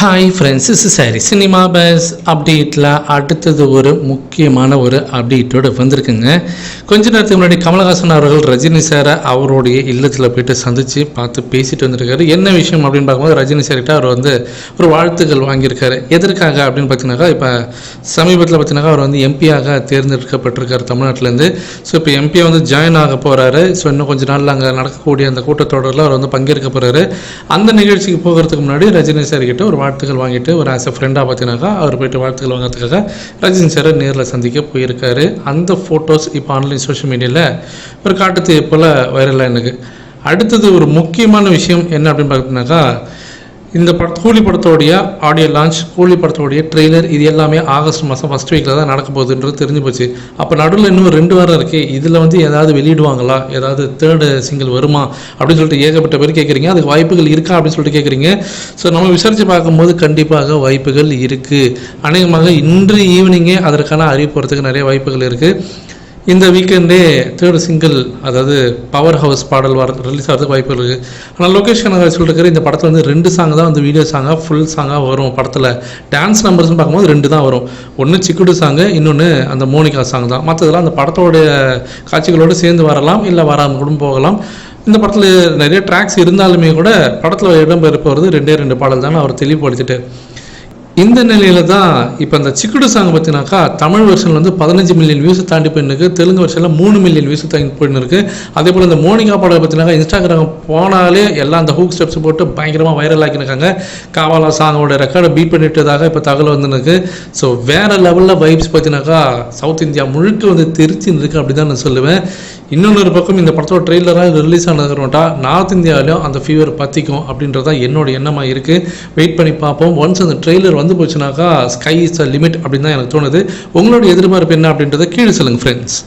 Hi friends is சாரி cinema buzz அப்டேட்டில் அடுத்தது ஒரு முக்கியமான ஒரு அப்டேட்டோடு வந்திருக்குங்க. கொஞ்ச நேரத்துக்கு முன்னாடி கமலஹாசன் அவர்கள் ரஜினி சாரை அவருடைய இல்லத்தில் போயிட்டு சந்தித்து பார்த்து பேசிட்டு வந்திருக்காரு. என்ன விஷயம் அப்படின்னு பார்க்கும்போது ரஜினி சார்கிட்ட அவர் வந்து ஒரு வாழ்த்துக்கள் வாங்கியிருக்காரு. எதற்காக அப்படின்னு பார்த்தீங்கன்னாக்கா இப்போ சமீபத்தில் பார்த்தீங்கன்னாக்கா அவர் வந்து எம்பியாக தேர்ந்தெடுக்கப்பட்டிருக்காரு தமிழ்நாட்டிலேருந்து. ஸோ இப்போ எம்பியை வந்து ஜாயின் ஆக போகிறாரு ஸோ இன்னும் கொஞ்ச நாளில் அங்கே நடக்கக்கூடிய அந்த கூட்டத்தொடரில் அவர் வந்து பங்கேற்க போகிறாரு அந்த நிகழ்ச்சிக்கு போகிறதுக்கு முன்னாடி ரஜினி சார்கிட்ட ஒரு ஒரு வாழ்த்துக்கள் வாங்கிட்டு ஒரு ஆஸ் அ ஃப்ரெண்டாக பார்த்தீங்கன்னாக்கா அவர் போயிட்டு வாழ்த்துக்கள் வாங்குறதுக்காக ரஜினி சாரை நேரில் சந்திக்க போயிருக்காரு. அந்த ஃபோட்டோஸ் இப்போ ஆன்லைன் சோஷியல் மீடியாவில் ஒரு காட்டுத்தீ போல் வைரலாக எனக்கு அடுத்தது ஒரு முக்கியமான விஷயம் என்ன அப்படின்னு பார்த்தீங்கன்னாக்கா இந்த பட கூலி படத்தோடைய ஆடியோ லான்ச் கூலி படத்தோடைய ட்ரெய்லர் இது எல்லாமே ஆகஸ்ட் மாதம் ஃபஸ்ட் வீக்கில் தான் நடக்க போகுதுன்றது தெரிஞ்சு போச்சு. அப்போ நடுவில் இன்னும் ரெண்டு வாரம் இருக்குது இதில் வந்து ஏதாவது வெளியிடுவாங்களா? ஏதாவது தேர்டு சிங்கிள் வருமா? அப்படின்னு சொல்லிட்டு ஏகப்பட்ட பேர் கேட்குறீங்க அதுக்கு வாய்ப்புகள் இருக்கா? அப்படின்னு சொல்லிட்டு கேட்குறீங்க ஸோ நம்ம விசாரித்து பார்க்கும்போது கண்டிப்பாக வாய்ப்புகள் இருக்குது அநேகமாக இன்று ஈவினிங்கே அதற்கான அறிவிப்பு வரதுக்கு நிறைய வாய்ப்புகள் இருக்குது இந்த வீக்கெண்டே தேர்ட் சிங்கிள் அதாவது பவர் ஹவுஸ் பாடல் வர ரிலீஸ் ஆகிறதுக்கு வாய்ப்பு இருக்குது ஆனால் லோகேஷ் கனகராஜ் சொல்லிருக்காரு இந்த படத்தில் வந்து ரெண்டு சாங் தான் வந்து வீடியோ சாங்காக ஃபுல் சாங்காக வரும் படத்தில். டான்ஸ் நம்பர்ஸ்னு பார்க்கும்போது ரெண்டு தான் வரும். ஒன்று சிக்குடு சாங்கு இன்னொன்று அந்த மோனிகா சாங் தான். மற்றதெல்லாம் அந்த படத்தோடைய காட்சிகளோடு சேர்ந்து வரலாம் இல்லை வராமல் கூட போகலாம். இந்த படத்தில் நிறைய ட்ராக்ஸ் இருந்தாலுமே கூட படத்தில் இடம்பெற போகிறது ரெண்டே ரெண்டு பாடல் தான் அவர் தெளிவுபடுத்திட்டு இந்த நிலையில தான் இப்போ அந்த சிக்குடு சாங் பார்த்தீங்கன்னாக்கா தமிழ் வெர்ஷன் வந்து பதினஞ்சு மில்லியன் வியூஸ் தாண்டி போயிருக்கு தெலுங்கு வெர்ஷனில் மூணு மில்லியன் வியூஸ் தாண்டி போயின்னு இருக்கு அதே போல் இந்த மோனிகா பாடல் பார்த்தீங்கன்னா இன்ஸ்டாகிராம் போனாலே எல்லாம் அந்த ஹூக் ஸ்டெப்ஸ் போட்டு பயங்கரமாக வைரல் ஆக்கியிருக்காங்க. காவாலா சாங்கோட ரெக்கார்டை பீட் பண்ணிட்டதாக இப்போ தகவல் வந்துருக்கு ஸோ வேற லெவலில் வைப்ஸ் பார்த்தீங்கன்னாக்கா சவுத் இந்தியா முழுக்க வந்து தெரிச்சு இருக்கு அப்படி தான் நான் சொல்லுவேன். இன்னொன்று பக்கம் இந்த படத்தோட ட்ரெய்லராக ரிலீஸ் ஆனதுக்கா நார்த் இந்தியாவிலையும் அந்த ஃபீவர் பற்றிக்கும் அப்படின்றதான் என்னோட எண்ணமாக இருக்குது வெயிட் பண்ணி பார்ப்போம். ஒன்ஸ் அந்த ட்ரெய்லர் வந்து போச்சுனாக்கா ஸ்கை இஸ் த லிமிட் அப்படின்னு தான் எனக்கு தோணுது. உங்களோட எதிர்பார்ப்பு என்ன அப்படின்றத கீழே சொல்லுங்கள் ஃப்ரெண்ட்ஸ்